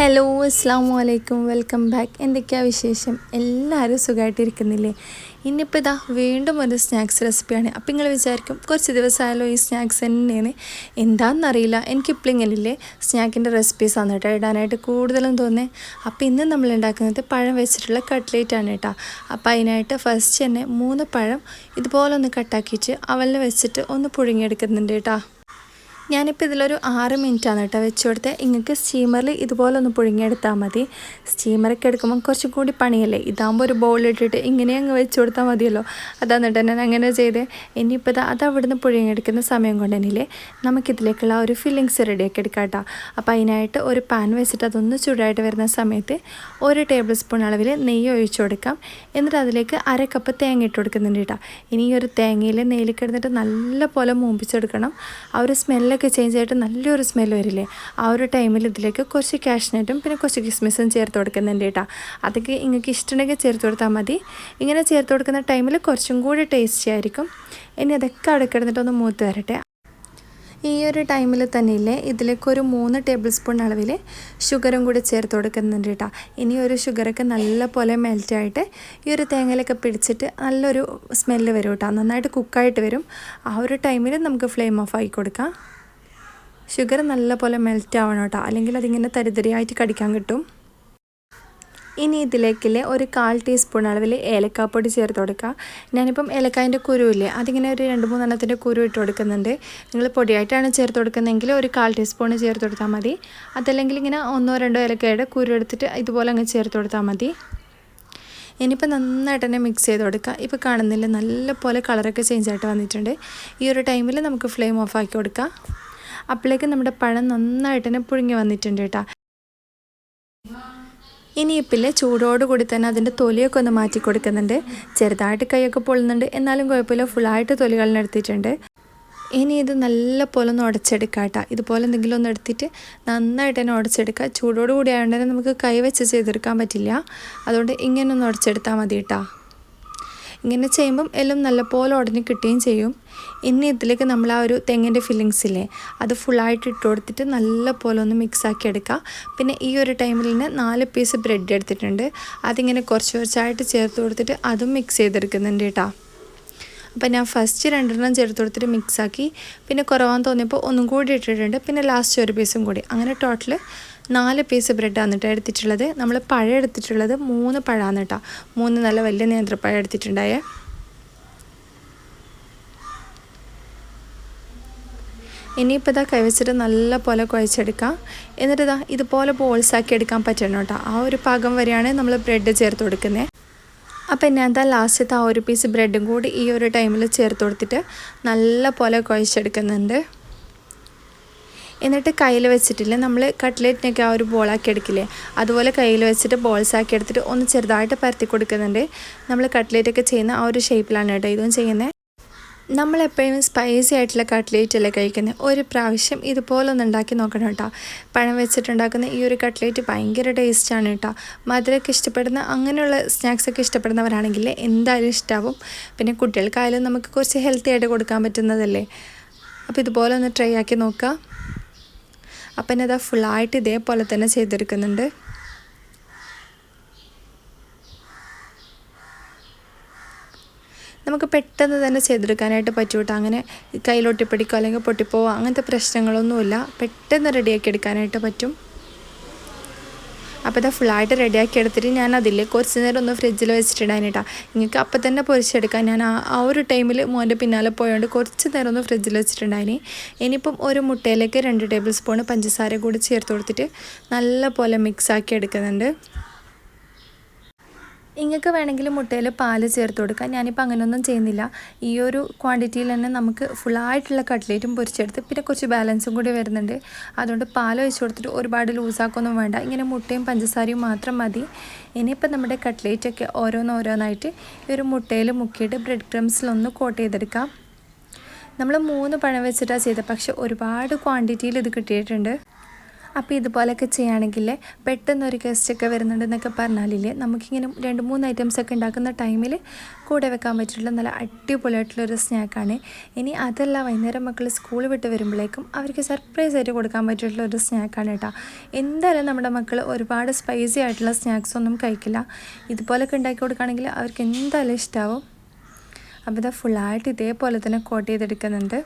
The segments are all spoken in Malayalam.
ഹലോ അസ്സാം വലൈക്കും വെൽക്കം ബാക്ക്. എന്തൊക്കെയാണ് വിശേഷം? എല്ലാവരും സുഖമായിട്ടിരിക്കുന്നില്ലേ ഇന്നിപ്പോൾ ഇതാ വീണ്ടും ഒരു സ്നാക്സ് റെസിപ്പിയാണ്. അപ്പോൾ നിങ്ങൾ വിചാരിക്കും കുറച്ച് ദിവസമായാലോ ഈ സ്നാക്സ് തന്നെയാണ്. എന്താണെന്നറിയില്ല എനിക്ക് ഇപ്പോഴിങ്ങനില്ലേ സ്നാക്കിന്റെ റെസിപ്പീസാണ് കേട്ടോ ഇടാനായിട്ട് കൂടുതലും തോന്നേ അപ്പോൾ ഇന്ന് നമ്മൾ ഉണ്ടാക്കുന്നത് പഴം വെച്ചിട്ടുള്ള കട്ട്ലേറ്റ് ആണ് കേട്ടോ. അപ്പോൾ അതിനായിട്ട് ഫസ്റ്റ് തന്നെ മൂന്ന് പഴം ഇതുപോലെ ഒന്ന് കട്ടാക്കിയിട്ട് അവലിൽ വെച്ചിട്ട് ഒന്ന് പുഴുങ്ങിയെടുക്കുന്നുണ്ട് കേട്ടോ. ഞാനിപ്പോൾ ഇതിലൊരു ആറ് മിനിറ്റാണ് കേട്ടോ വെച്ച് കൊടുത്തത് നിങ്ങൾക്ക് സ്റ്റീമറിൽ ഇതുപോലെ ഒന്ന് പുഴുങ്ങിയെടുത്താൽ മതി. സ്റ്റീമറൊക്കെ എടുക്കുമ്പോൾ കുറച്ചും കൂടി പണിയല്ലേ? ഇതാകുമ്പോൾ ഒരു ബൗളിലിട്ടിട്ട് ഇങ്ങനെ അങ്ങ് വെച്ച് കൊടുത്താൽ മതിയല്ലോ. അതാണ് കേട്ടോ ഞാൻ അങ്ങനെ ചെയ്തേ. ഇനിയിപ്പോൾ ഇത് അത് അവിടുന്ന് പുഴുങ്ങിയെടുക്കുന്ന സമയം കൊണ്ട് തന്നെയില്ലേ നമുക്കിതിലേക്കുള്ള ഒരു ഫില്ലിങ്സ് റെഡിയാക്കി എടുക്കാം കേട്ടോ. അപ്പോൾ അതിനായിട്ട് ഒരു പാൻ വെച്ചിട്ട് അതൊന്ന് ചൂടായിട്ട് വരുന്ന സമയത്ത് ഒരു ടേബിൾ സ്പൂൺ അളവിൽ നെയ്യ് ഒഴിച്ചു കൊടുക്കാം. എന്നിട്ട് അതിലേക്ക് അര കപ്പ് തേങ്ങ ഇട്ട് കൊടുക്കുന്നുണ്ട് കേട്ടോ. ഇനി ഈ ഒരു തേങ്ങയിൽ നെയ്യിൽ കിടന്നിട്ട് നല്ല പോലെ മൂമ്പിച്ചെടുക്കണം ആ ഒരു സ്മെല്ലൊക്കെ ചേഞ്ച് ആയിട്ട് നല്ലൊരു സ്മെൽ വരില്ലേ? ആ ഒരു ടൈമിൽ ഇതിലേക്ക് കുറച്ച് കാഷ്നട്ടും പിന്നെ കുറച്ച് കിസ്മിസും ചേർത്ത് കൊടുക്കുന്നുണ്ട് കേട്ടോ. അതൊക്കെ നിങ്ങൾക്ക് ഇഷ്ടമുണ്ടെങ്കിൽ ചേർത്ത് കൊടുത്താൽ മതി. ഇങ്ങനെ ചേർത്ത് കൊടുക്കുന്ന ടൈമിൽ കുറച്ചും കൂടി ടേസ്റ്റി ആയിരിക്കും. ഇനി അതൊക്കെ അവിടെ കിടന്നിട്ടൊന്ന് മൂത്ത് വരട്ടെ. ഈ ഒരു ടൈമിൽ തന്നെ ഇല്ലേ ഇതിലേക്ക് ഒരു മൂന്ന് ടേബിൾ സ്പൂൺ അളവിൽ ഷുഗറും കൂടി ചേർത്ത് കൊടുക്കുന്നുണ്ട് കേട്ടോ. ഇനി ഒരു ഷുഗറൊക്കെ നല്ല പോലെ മെൽറ്റായിട്ട് ഈ ഒരു തേങ്ങയിലൊക്കെ പിടിച്ചിട്ട് നല്ലൊരു സ്മെല്ല് വരും കേട്ടോ. നന്നായിട്ട് കുക്കായിട്ട് വരും. ആ ഒരു ടൈമിൽ നമുക്ക് ഫ്ലെയിം ഓഫ് ആക്കി കൊടുക്കാം. ഷുഗർ നല്ലപോലെ മെൽറ്റ് ആവണം കേട്ടോ അല്ലെങ്കിൽ അതിങ്ങനെ തരിതരിയായിട്ട് കടിക്കാൻ കിട്ടും. ഇനി ഇതിലേക്കില്ലേ ഒരു കാൽ ടീസ്പൂൺ അളവിൽ ഏലക്കാപ്പൊടി ചേർത്ത് കൊടുക്കുക ഞാനിപ്പം ഏലക്കായന്റെ കുരുവില്ലേ അതിങ്ങനെ ഒരു രണ്ട് മൂന്നെണ്ണത്തിന്റെ കുരു ഇട്ട് കൊടുക്കുന്നുണ്ട്. നിങ്ങൾ പൊടിയായിട്ടാണ് ചേർത്ത് കൊടുക്കുന്നതെങ്കിൽ ഒരു കാൽ ടീസ്പൂൺ ചേർത്ത് കൊടുത്താൽ മതി. അതല്ലെങ്കിൽ ഇങ്ങനെ ഒന്നോ രണ്ടോ ഏലക്കായുടെ കുരു എടുത്തിട്ട് ഇതുപോലെ അങ്ങ് ചേർത്ത് കൊടുത്താൽ മതി. ഇനിയിപ്പോൾ നന്നായിട്ട് തന്നെ മിക്സ് ചെയ്ത് കൊടുക്കുക ഇപ്പോൾ കാണുന്നില്ല നല്ലപോലെ കളറൊക്കെ ചേഞ്ച് ആയിട്ട് വന്നിട്ടുണ്ട്. ഈ ഒരു ടൈമിൽ നമുക്ക് ഫ്ലെയിം ഓഫ് ആക്കി കൊടുക്കാം. അപ്പോഴേക്ക് നമ്മുടെ പഴം നന്നായിട്ട് തന്നെ പുഴുങ്ങി വന്നിട്ടുണ്ട് കേട്ടോ. ചൂടോട് കൂടി തന്നെ അതിന്റെ തൊലിയൊക്കെ ഒന്ന് മാറ്റി കൊടുക്കുന്നുണ്ട്. ചെറുതായിട്ട് കൈയൊക്കെ പൊള്ളുന്നുണ്ട്. എന്നാലും കുഴപ്പമില്ല ഫുള്ളായിട്ട് തൊലികളിനെടുത്തിട്ടുണ്ട് ഇനി ഇത് നല്ല പോലെ ഒന്ന് ഉടച്ചെടുക്കാം കേട്ടോ. ഇതുപോലെ എന്തെങ്കിലും ഒന്ന് എടുത്തിട്ട് നന്നായിട്ട് തന്നെ ഉടച്ചെടുക്കുക ചൂടോട് കൂടി ആയതുകൊണ്ട് തന്നെ നമുക്ക് കൈ വെച്ച് ചെയ്തെടുക്കാൻ പറ്റില്ല. അതുകൊണ്ട് ഇങ്ങനെ ഒന്ന് ഉടച്ചെടുത്താൽ മതി കേട്ടോ. ഇങ്ങനെ ചെയ്യുമ്പം എല്ലാം നല്ലപോലെ ഉടനെ കിട്ടുകയും ചെയ്യും. ഇനി ഇതിലേക്ക് നമ്മൾ ആ ഒരു തെങ്ങിന്റെ ഫില്ലിങ്സ് ഇല്ലേ അത് ഫുള്ളായിട്ട് ഇട്ട് കൊടുത്തിട്ട് നല്ലപോലെ ഒന്ന് മിക്സ് ആക്കി എടുക്കുക പിന്നെ ഈ ഒരു ടൈമിൽ തന്നെ നാല് പീസ് ബ്രെഡ് എടുത്തിട്ടുണ്ട്. അതിങ്ങനെ കുറച്ച് കുറച്ചായിട്ട് ചേർത്ത് കൊടുത്തിട്ട് അതും മിക്സ് ചെയ്തെടുക്കുന്നുണ്ട് കേട്ടോ. അപ്പോൾ ഞാൻ ഫസ്റ്റ് രണ്ടെണ്ണം ചേർത്ത് കൊടുത്തിട്ട് മിക്സാക്കി പിന്നെ കുറവാൻ തോന്നിയപ്പോൾ ഒന്നും കൂടി ഇട്ടിട്ടുണ്ട്. പിന്നെ ലാസ്റ്റ് ഒരു പീസും കൂടി. അങ്ങനെ ടോട്ടൽ നാല് പീസ് ബ്രെഡാണ് കേട്ടോ എടുത്തിട്ടുള്ളത്. നമ്മൾ പഴം എടുത്തിട്ടുള്ളത് മൂന്ന് പഴമാണ് കേട്ടോ മൂന്ന് നല്ല വലിയ നേന്ത്രപ്പഴം എടുത്തിട്ടുണ്ടായേ. ഇനിയിപ്പോൾ ഇതാ കൈവച്ചിട്ട് നല്ല പോലെ കുഴച്ചെടുക്കാം. എന്നിട്ട് ഇതാ ഇതുപോലെ ബോൾസാക്കി എടുക്കാൻ പറ്റണം കേട്ടോ ആ ഒരു പാകം വരെയാണ് നമ്മൾ ബ്രെഡ് ചേർത്ത് കൊടുക്കുന്നത് അപ്പോൾ ഞാൻ എന്താ ലാസ്റ്റത്തെ ആ ഒരു പീസ് ബ്രെഡും കൂടി ഈ ഒരു ടൈമിൽ ചേർത്ത് കൊടുത്തിട്ട് നല്ല പോലെ കുഴച്ചെടുക്കുന്നുണ്ട്. എന്നിട്ട് കയ്യിൽ വെച്ചിട്ടില്ല? നമ്മൾ കട്ട്ലേറ്റിനൊക്കെ ആ ഒരു ബോളാക്കി എടുക്കില്ലേ? അതുപോലെ കയ്യിൽ വെച്ചിട്ട് ബോൾസ് ആക്കി എടുത്തിട്ട് ഒന്ന് ചെറുതായിട്ട് പരത്തി കൊടുക്കുന്നുണ്ട്. നമ്മൾ കട്ട്ലേറ്റൊക്കെ ചെയ്യുന്ന ആ ഒരു ഷേപ്പിലാണ് കേട്ടോ ഇതും ചെയ്യുന്നത് നമ്മളെപ്പോഴും സ്പൈസി ആയിട്ടുള്ള കട്ട്ലേറ്റ് അല്ലേ കഴിക്കുന്നത് ഒരു പ്രാവശ്യം ഇതുപോലെ ഒന്ന് ഉണ്ടാക്കി നോക്കണം കേട്ടോ. പഴം വെച്ചിട്ടുണ്ടാക്കുന്ന ഈ ഒരു കട്ട്ലേറ്റ് ഭയങ്കര ടേസ്റ്റാണ് കേട്ടോ. മധുരമൊക്കെ ഇഷ്ടപ്പെടുന്ന അങ്ങനെയുള്ള സ്നാക്സൊക്കെ ഇഷ്ടപ്പെടുന്നവരാണെങ്കിൽ എന്തായാലും ഇഷ്ടമാവും പിന്നെ കുട്ടികൾക്കായാലും നമുക്ക് കുറച്ച് ഹെൽത്തി ആയിട്ട് കൊടുക്കാൻ പറ്റുന്നതല്ലേ? അപ്പോൾ ഇതുപോലെ ഒന്ന് ട്രൈ ആക്കി നോക്കുക അപ്പം എന്നെ അതാ ഫുള്ളായിട്ട് ഇതേപോലെ തന്നെ ചെയ്തെടുക്കുന്നുണ്ട്. നമുക്ക് പെട്ടെന്ന് തന്നെ ചെയ്തെടുക്കാനായിട്ട് പറ്റും കേട്ടോ അങ്ങനെ കയ്യിലൊട്ടിപ്പിടിക്കോ അല്ലെങ്കിൽ പൊട്ടിപ്പോവോ അങ്ങനത്തെ പ്രശ്നങ്ങളൊന്നുമില്ല. പെട്ടെന്ന് റെഡിയാക്കി എടുക്കാനായിട്ട് പറ്റും. അപ്പോൾ ഇതാ ഫുള്ളായിട്ട് റെഡിയാക്കി എടുത്തിട്ട് ഞാൻ അതിൽ കുറച്ച് നേരം ഒന്ന് ഫ്രിഡ്ജിൽ വെച്ചിട്ടുണ്ടായിട്ടാ നിങ്ങൾക്ക് അപ്പം തന്നെ പൊരിച്ചെടുക്കാം. ഞാൻ ആ ഒരു ടൈമിൽ മോന്റെ പിന്നാലെ പോയതുകൊണ്ട് കുറച്ച് നേരം ഒന്ന് ഫ്രിഡ്ജിൽ വെച്ചിട്ടുണ്ടായിനി. ഇനിയിപ്പം ഒരു മുട്ടയിലേക്ക് രണ്ട് ടേബിൾ സ്പൂൺ പഞ്ചസാര കൂടി ചേർത്ത് കൊടുത്തിട്ട് നല്ല പോലെ മിക്സ് ആക്കി എടുക്കുന്നുണ്ട് നിങ്ങൾക്ക് വേണമെങ്കിൽ മുട്ടയിൽ പാൽ ചേർത്ത് കൊടുക്കാം. ഞാനിപ്പോൾ അങ്ങനെയൊന്നും ചെയ്യുന്നില്ല. ഈ ഒരു ക്വാണ്ടിറ്റിയിൽ തന്നെ നമുക്ക് ഫുള്ളായിട്ടുള്ള കട്ട്ലേറ്റും പൊരിച്ചെടുത്ത് പിന്നെ കുറച്ച് ബാലൻസും കൂടി വരുന്നുണ്ട്. അതുകൊണ്ട് പാൽ ഒഴിച്ച് കൊടുത്തിട്ട് ഒരുപാട് ലൂസാക്കൊന്നും വേണ്ട. ഇങ്ങനെ മുട്ടയും പഞ്ചസാരയും മാത്രം മതി. ഇനിയിപ്പോൾ നമ്മുടെ കട്ട്ലേറ്റൊക്കെ ഓരോന്നോരോന്നായിട്ട് ഈ ഒരു മുട്ടയിൽ മുക്കിയിട്ട് ബ്രെഡ് ക്രംസിലൊന്ന് കോട്ട് ചെയ്തെടുക്കാം. നമ്മൾ മൂന്ന് പഴം വെച്ചിട്ടാണ് ചെയ്തത് പക്ഷെ ഒരുപാട് ക്വാണ്ടിറ്റിയിൽ ഇത് കിട്ടിയിട്ടുണ്ട്. അപ്പോൾ ഇതുപോലെയൊക്കെ ചെയ്യുകയാണെങ്കിൽ പെട്ടെന്ന് ഒരു ഗസ്റ്റൊക്കെ വരുന്നുണ്ടെന്നൊക്കെ പറഞ്ഞാലില്ലേ നമുക്കിങ്ങനെ രണ്ട് മൂന്ന് ഐറ്റംസ് ഒക്കെ ഉണ്ടാക്കുന്ന ടൈമിൽ കൂടെ വെക്കാൻ പറ്റിയിട്ടുള്ള നല്ല അടിപൊളിയായിട്ടുള്ളൊരു സ്നാക്കാണ് ഇനി അതല്ല വൈകുന്നേരം മക്കൾ സ്കൂൾ വിട്ട് വരുമ്പോഴേക്കും അവർക്ക് സർപ്രൈസ് ആയിട്ട് കൊടുക്കാൻ പറ്റിയിട്ടുള്ള ഒരു സ്നാക്കാണ് കേട്ടോ എന്തായാലും നമ്മുടെ മക്കൾ ഒരുപാട് സ്പൈസി ആയിട്ടുള്ള സ്നാക്സ് ഒന്നും കഴിക്കില്ല. ഇതുപോലൊക്കെ ഉണ്ടാക്കി കൊടുക്കുകയാണെങ്കിൽ അവർക്ക് എന്തായാലും ഇഷ്ടമാവും അപ്പോൾ ഇത് ഫുള്ളായിട്ട് ഇതേപോലെ തന്നെ കോട്ട് ചെയ്തെടുക്കുന്നുണ്ട്.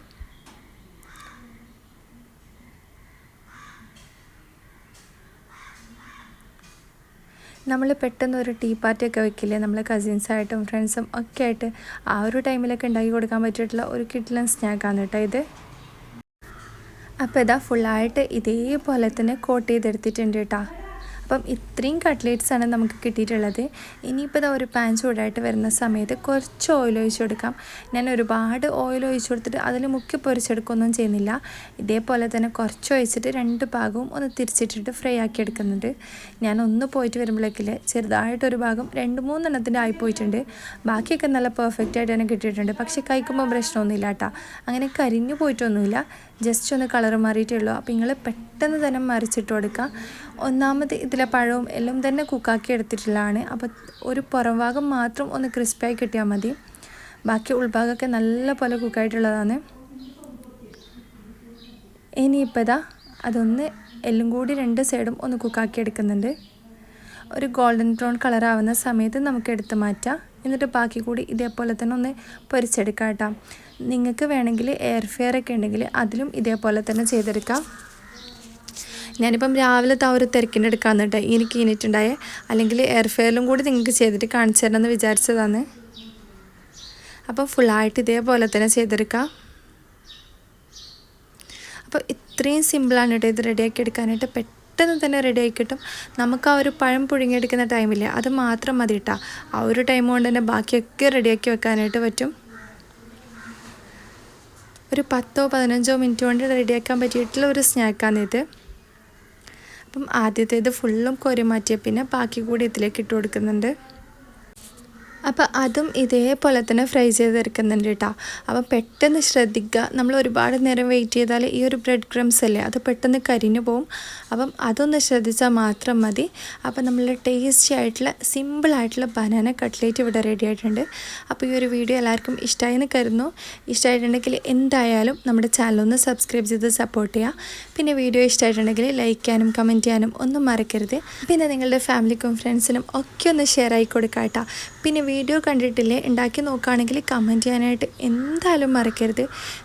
നമ്മൾ പെട്ടെന്ന് ഒരു ടീ പാർട്ടിയൊക്കെ വെക്കില്ലേ നമ്മൾ കസിൻസായിട്ടും ഫ്രണ്ട്സും ഒക്കെ ആയിട്ട് ആ ഒരു ടൈമിലൊക്കെ ഉണ്ടാക്കി കൊടുക്കാൻ പറ്റിയിട്ടുള്ള ഒരു കിഡ്ലൻ സ്നാക്കാണ് കേട്ടോ ഇത്. അപ്പോൾ ഇതാ ഫുള്ളായിട്ട് ഇതേപോലെ തന്നെ കോട്ട് ചെയ്തെടുത്തിട്ടുണ്ട് കേട്ടോ. അപ്പം ഇത്രയും കട്ട്ലേറ്റ്സാണ് നമുക്ക് കിട്ടിയിട്ടുള്ളത്. ഇനിയിപ്പോൾ ഇതാ ഒരു പാൻ ചൂടായിട്ട് വരുന്ന സമയത്ത് കുറച്ച് ഓയിൽ ഒഴിച്ചു കൊടുക്കാം. ഞാൻ ഒരുപാട് ഓയിൽ ഒഴിച്ചു കൊടുത്തിട്ട് അതിൽ മുക്കി പൊരിച്ചെടുക്കുകയൊന്നും ചെയ്യുന്നില്ല. ഇതേപോലെ തന്നെ കുറച്ച് ഒഴിച്ചിട്ട് രണ്ട് ഭാഗവും ഒന്ന് തിരിച്ചിട്ടിട്ട് ഫ്രൈ ആക്കി എടുക്കുന്നുണ്ട്. ഞാൻ ഒന്ന് പോയിട്ട് വരുമ്പോഴേക്കില്ലേ ചെറുതായിട്ടൊരു ഭാഗം രണ്ട് മൂന്നെണ്ണത്തിന്റെ ആയി പോയിട്ടുണ്ട്. ബാക്കിയൊക്കെ നല്ല പെർഫെക്റ്റ് ആയിട്ട് തന്നെ കിട്ടിയിട്ടുണ്ട്. പക്ഷേ കഴിക്കുമ്പോൾ പ്രശ്നമൊന്നുമില്ല കേട്ടോ. അങ്ങനെ കരിഞ്ഞു പോയിട്ടൊന്നുമില്ല. ജസ്റ്റ് ഒന്ന് കളർ മാറിയിട്ടേ ഉള്ളൂ. അപ്പോൾ നിങ്ങൾ പെട്ടെന്ന് തന്നെ മറിച്ചിട്ട് കൊടുക്കുക ഒന്നാമത് ഇതിലെ പഴവും എല്ലാം തന്നെ കുക്കാക്കി എടുത്തിട്ടുള്ളതാണ്. അപ്പോൾ ഒരു പുറം ഭാഗം മാത്രം ഒന്ന് ക്രിസ്പിയായി കിട്ടിയാൽ മതി. ബാക്കി ഉൾഭാഗമൊക്കെ നല്ല പോലെ കുക്കായിട്ടുള്ളതാണ് ഇനിയിപ്പോൾ ഇതാ അതൊന്ന് എല്ലാം കൂടി രണ്ട് സൈഡും ഒന്ന് കുക്കാക്കി എടുക്കുന്നുണ്ട്. ഒരു ഗോൾഡൻ ബ്രൗൺ കളർ ആവുന്ന സമയത്ത് നമുക്ക് എടുത്ത് മാറ്റാം. എന്നിട്ട് ബാക്കി കൂടി ഇതേപോലെ തന്നെ ഒന്ന് പൊരിച്ചെടുക്കാം കേട്ടോ. നിങ്ങൾക്ക് വേണമെങ്കിൽ എയർ ഫെയർ ഒക്കെ ഉണ്ടെങ്കിൽ അതിലും ഇതേപോലെ തന്നെ ചെയ്തെടുക്കാം. ഞാനിപ്പം രാവിലത്തെ ആ ഒരു തിരക്കിന്റെ എടുക്കാൻ കേട്ടോ. എനിക്ക് കഴിഞ്ഞിട്ടുണ്ടായേ അല്ലെങ്കിൽ എയർ ഫെയറിലും കൂടി നിങ്ങൾക്ക് ചെയ്തിട്ട് കാണിച്ചു തരണമെന്ന് വിചാരിച്ചതാണ്. അപ്പം ഫുള്ളായിട്ട് ഇതേപോലെ തന്നെ ചെയ്തെടുക്കാം. അപ്പോൾ ഇത്രയും സിമ്പിളാണ് കേട്ടോ ഇത് റെഡിയാക്കി എടുക്കാനായിട്ട്. പെട്ടെന്ന് തന്നെ റെഡിയായി കിട്ടും. നമുക്ക് ആ ഒരു പഴം പുഴുങ്ങിയെടുക്കുന്ന ടൈമില്ലേ അത് മാത്രം മതി കേട്ടോ. ആ ഒരു ടൈം കൊണ്ട് തന്നെ ബാക്കിയൊക്കെ റെഡിയാക്കി വെക്കാനായിട്ട് പറ്റും. ഒരു പത്തോ പതിനഞ്ചോ മിനിറ്റ് കൊണ്ട് റെഡിയാക്കാൻ പറ്റിയിട്ടുള്ള ഒരു സ്നാക്കാണ് ഇത് അപ്പം ആദ്യത്തേത് ഫുള്ളും കൊരി മാറ്റിയ പിന്നെ ബാക്കി കൂടി ഇതിലേക്ക് ഇട്ട് കൊടുക്കുന്നുണ്ട്. അപ്പോൾ അതും ഇതേപോലെ തന്നെ ഫ്രൈ ചെയ്തെടുക്കുന്നുണ്ട് കേട്ടോ അപ്പം പെട്ടെന്ന് ശ്രദ്ധിക്കുക നമ്മൾ ഒരുപാട് നേരം വെയിറ്റ് ചെയ്താൽ ഈ ഒരു ബ്രെഡ് ക്രംസ് അല്ലേ അത് പെട്ടെന്ന് കരിഞ്ഞു പോവും. അപ്പം അതൊന്ന് ശ്രദ്ധിച്ചാൽ മാത്രം മതി. അപ്പം നമ്മൾ ടേസ്റ്റി ആയിട്ടുള്ള സിമ്പിളായിട്ടുള്ള ബനാന കട്ട്ലേറ്റ് ഇവിടെ റെഡി ആയിട്ടുണ്ട്. അപ്പോൾ ഈ ഒരു വീഡിയോ എല്ലാവർക്കും ഇഷ്ടമായെന്ന് കരുതുന്നു. ഇഷ്ടമായിട്ടുണ്ടെങ്കിൽ എന്തായാലും നമ്മുടെ ചാനൽ ഒന്ന് സബ്സ്ക്രൈബ് ചെയ്ത് സപ്പോർട്ട് ചെയ്യുക പിന്നെ വീഡിയോ ഇഷ്ടമായിട്ടുണ്ടെങ്കിൽ ലൈക്ക് ചെയ്യാനും കമന്റ് ചെയ്യാനും ഒന്നും മറക്കരുത്. പിന്നെ നിങ്ങളുടെ ഫാമിലിക്കും ഫ്രണ്ട്സിനും ഒക്കെ ഒന്ന് ഷെയർ ആയി കൊടുക്കാം കേട്ടോ പിന്നെ വീഡിയോ കണ്ടിട്ടില്ലേ? ഉണ്ടാക്കി നോക്കുകയാണെങ്കിൽ കമന്റ് ചെയ്യാനായിട്ട് എന്തായാലും മറക്കരുത്.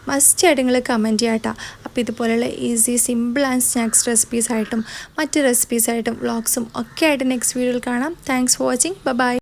മസ്റ്റ് ആയിട്ട് നിങ്ങൾ കമന്റ് ചെയ്യാട്ടോ അപ്പോൾ ഇതുപോലെയുള്ള ഈസി സിമ്പിൾ ആൻഡ് സ്നാക്സ് റെസിപ്പീസായിട്ടും മറ്റ് റെസിപ്പീസായിട്ടും വ്ളോഗ്സും ഒക്കെ ആയിട്ട് നെക്സ്റ്റ് വീഡിയോയിൽ കാണാം. Thanks for watching bye